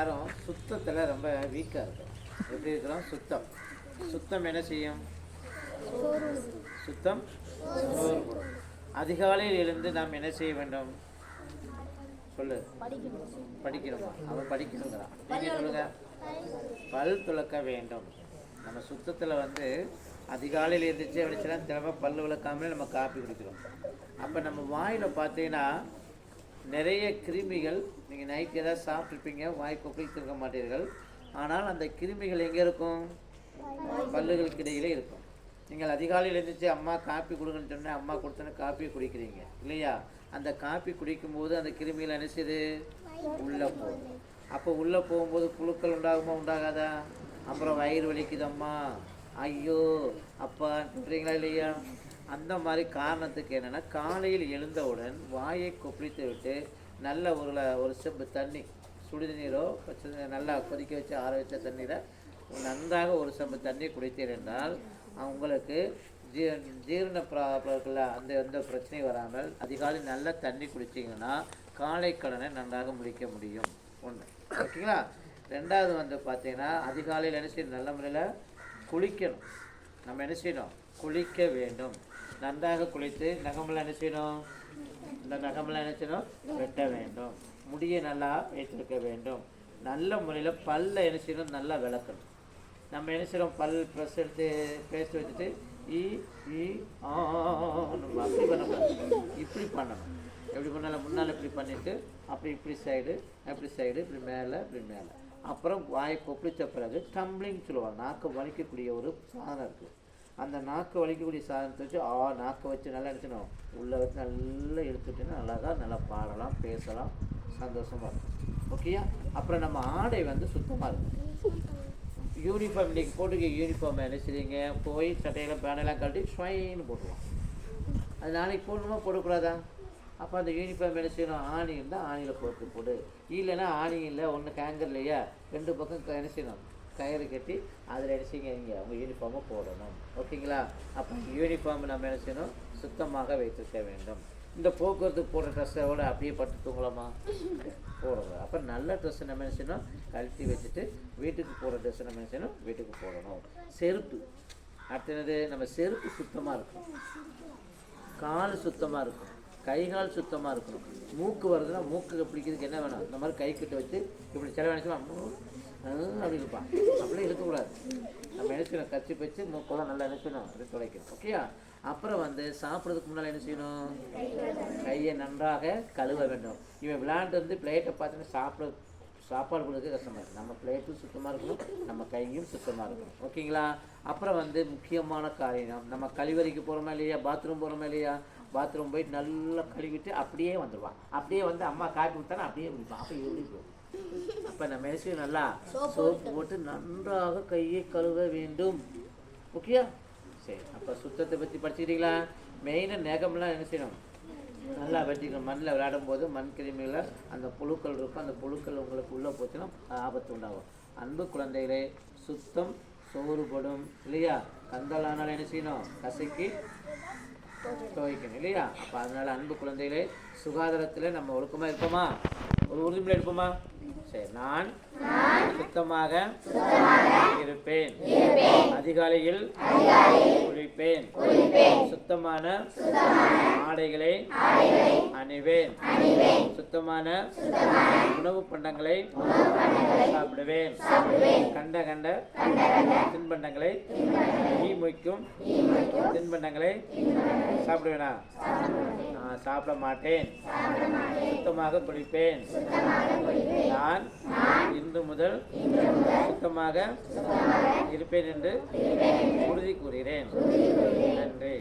எல்லாரும் சுத்தத்தில் ரொம்ப வீக்காக இருக்கும். எப்படி இருக்கிறோம் சுத்தம். சுத்தம் என்ன செய்யும்? சுத்தம்? அதிகாலையில் எழுந்து நாம் என்ன செய்ய வேண்டும்? சொல்லு. படிக்கணுமா. அவன் படிக்கணுங்கிறான். நீங்கள் சொல்லுங்க? பல் துலக்க வேண்டும். நம்ம சுத்தத்தில் வந்து அதிகாலையில் எழுந்திரிச்சு அப்படிச்சுலாம் தினமும் பல் விளக்காமலே நம்ம காப்பி குடிக்கிறோம். அப்போ நம்ம வாயில் பார்த்தீங்கன்னா நிறைய கிருமிகள் நீங்கள் நைட் ஏதாவது சாப்பிட்ருப்பீங்க வாய் கொப்பளித்து இருக்க மாட்டீர்கள். ஆனால் அந்த கிருமிகள் எங்கே இருக்கும்? பல்லுகளுக்கு இடையிலே இருக்கும். நீங்கள் அதிகாலையில் எழுந்துச்சு அம்மா காப்பி கொடுங்கன்னு சொன்னால் அம்மா கொடுத்தோன்னே காப்பி குடிக்கிறீங்க. இல்லையா? அந்த காப்பி குடிக்கும்போது அந்த கிருமிகள் என்ன உள்ளே போகும். அப்போ உள்ளே போகும்போது புழுக்கள் உண்டாகுமா உண்டாகாதா? அப்புறம் வயிறு வலிக்குதம்மா. ஐயோ அப்பா சொல்கிறீங்களா இல்லையா? அந்த மாதிரி காரணத்துக்கு என்னென்னா காலையில் எழுந்தவுடன் வாயை கொப்பளித்து விட்டு நல்ல ஒரு ஒரு செம்பு தண்ணி சுடுநீரோ நல்லா கொதிக்க வச்சு ஆற வச்ச தண்ணீரை நன்றாக ஒரு செம்பு தண்ணி குடித்தீர் என்றால் உங்களுக்கு ஜீ ஜீரண ப்ராப்ளத்தில் அந்த எந்த பிரச்சனையும் வராமல் அதிகாலை நல்ல தண்ணி குடிச்சிங்கன்னா காலை கடனை நன்றாக முடிக்க முடியும். ஒன்று ஓகேங்களா? ரெண்டாவது வந்து பார்த்தீங்கன்னா அதிகாலையில் என்ன செய்யணும்? நல்ல முறையில் குளிக்கணும். நம்ம என்ன செய்யணும்? குளிக்க வேண்டும். நன்றாக குளித்து நகமெல்லாம் என்ன செய்யணும்? இந்த நகமெல்லாம் என்ன செய்யணும்? வெட்ட வேண்டும். முடியை நல்லா வைத்திருக்க வேண்டும். நல்ல முறையில் பல்ல என்ன செய்யணும்? நல்லா விளக்கணும். நம்ம என்ன செய்கிறோம் பல் ப்ரெஸ் எடுத்து பேஸ்ட் வச்சுட்டு ஈ ஈ ஆ நம்ம அப்படி பண்ணக்கூடாது இப்படி பண்ணணும். எப்படி பண்ணாலும் முன்னால் இப்படி பண்ணிவிட்டு அப்படி இப்படி சைடு அப்படி சைடு இப்படி மேலே இப்படி மேலே. அப்புறம் வாயை கொப்பளித்த பிறகு டம்ப்ளிங் சொல்லுவாங்க. நாக்கு வலிக்கக்கூடிய ஒரு சாதனம் இருக்குது அந்த நாக்கு வலிக்கக்கூடிய சாதனத்தை வச்சு ஆ நாக்கை வச்சு நல்லா எடுத்துணும் உள்ளே வச்சு நல்லா எடுத்துட்டுன்னா நல்லா தான் நல்லா பாடலாம் பேசலாம் சந்தோஷமாக இருக்கும். ஓகேயா அப்புறம் நம்ம ஆடை வந்து சுத்தமாக இருக்கும். யூனிஃபார்ம் இன்றைக்கி போட்டுக்க யூனிஃபார்ம் என்ன செய்றீங்க? போய் சட்டையெல்லாம் பேனெல்லாம் கழட்டி ஸ்வைன்னு போட்டுருவோம். அது நாளைக்கு போடணுமா போடக்கூடாதா? அப்போ அந்த யூனிஃபார்ம் என்ன செய்யணும்? ஆணி இருந்தால் ஆணியில் போட்டு போடு. இல்லைன்னா ஆணி இல்லை ஒன்று கேங்கர் இல்லையா? ரெண்டு பக்கம் என்ன செய்யணும்? கயிறு கட்டி அதில் என்ன செய்யுங்க? நீங்கள் அவங்க யூனிஃபார்மை போடணும். ஓகேங்களா? அப்போ யூனிஃபார்ம் நம்ம என்ன செய்யணும்? சுத்தமாக வைத்திருக்க வேண்டும். இந்த போக்குவரத்துக்கு போடுற ட்ரெஸ்ஸோட அப்படியே பட்டு தூங்கலாமா? போடணும் அப்போ நல்ல ட்ரெஸ்ஸை நம்ம என்ன செய்யணும்? கழட்டி வச்சுட்டு வீட்டுக்கு போடுற ட்ரெஸ்ஸை நம்ம என்ன செய்யணும்? வீட்டுக்கு போடணும். செருப்பு. அடுத்தது நம்ம செருப்பு சுத்தமாக இருக்கும் கால் சுத்தமாக இருக்கும் கை கால் சுத்தமாக இருக்கணும். மூக்கு வருதுன்னா மூக்கு பிடிக்கிறதுக்கு என்ன வேணும்? இந்த மாதிரி கை கிட்ட வச்சு இப்படி சில அப்படி இருப்பான் அப்படியே இருக்கக்கூடாது. நம்ம நினைச்சிடணும் கச்சி வச்சு மூக்கெல்லாம் நல்லா நினைச்சணும் அப்படி துடைக்கணும். ஓகேயா அப்புறம் வந்து சாப்பிட்றதுக்கு முன்னால் என்ன செய்யணும்? கையை நன்றாக கழுவ வேண்டும். இவன் விளையாண்டு வந்து பிளேட்டை பார்த்துட்டு சாப்பிட சாப்பாடு கொடுக்க கஷ்டமாக இருக்குது நம்ம பிளேட்டும் சுத்தமாக இருக்கணும். நம்ம கையும் சுத்தமாக இருக்கணும். ஓகேங்களா அப்புறம் வந்து முக்கியமான காரியம். நம்ம கழிவறைக்கு போகிறோமா இல்லையா? பாத்ரூம் போகிறோமா இல்லையா? பாத்ரூம் போயிட்டு நல்லா கழுவிட்டு அப்படியே வந்துடுவான் அப்படியே வந்து அம்மா காப்பி விட்டானா அப்படியே குடிப்பான். அப்போ எப்படி இருக்கும்? அப்போ நம்ம என்ன நல்லா சோப்பு போட்டு. நன்றாக கையை கழுவ வேண்டும். ஓகேயா? சரி அப்போ சுத்தத்தை பற்றி படிச்சுக்கிட்டீங்களா? மெயினாக நெகம்லாம் என்ன செய்யணும்? நல்லா வெட்டிக்கணும். மண்ணில் விளையாடும் போது மண் கிருமிகளை அந்த புழுக்கள் இருக்கும். அந்த புழுக்கள் உங்களுக்கு உள்ளே போச்சுன்னா ஆபத்து உண்டாகும். அன்பு குழந்தைகளே சுத்தம் சோறுபடும். இல்லையா? கந்தலானால் என்ன செய்யணும்? கசக்கி துவைக்கணும் இல்லையா அப்போ அதனால அன்பு குழந்தைகளே சுகாதாரத்தில் நம்ம ஒழுக்கமாக இருப்போமா? ஒரு உறுதிமொழி எடுப்போமா? சரி நான் சுத்தமாக இருப்பேன். அதிகாலையில் குளிப்பேன். சுத்தமான ஆடைகளை அணிவேன். சுத்தமான உணவு பண்டங்களை சாப்பிடுவேன். கண்ட கண்ட தின்பண்டங்களை ஈ மொய்க்கும். தின்பண்டங்களை சாப்பிடுவேனா. சாப்பிட மாட்டேன் சுத்தமாக குளிப்பேன் நான் இன்று முதல் சுத்தமாக இருப்பேன் என்று உறுதி கூறுகிறேன். நன்றி.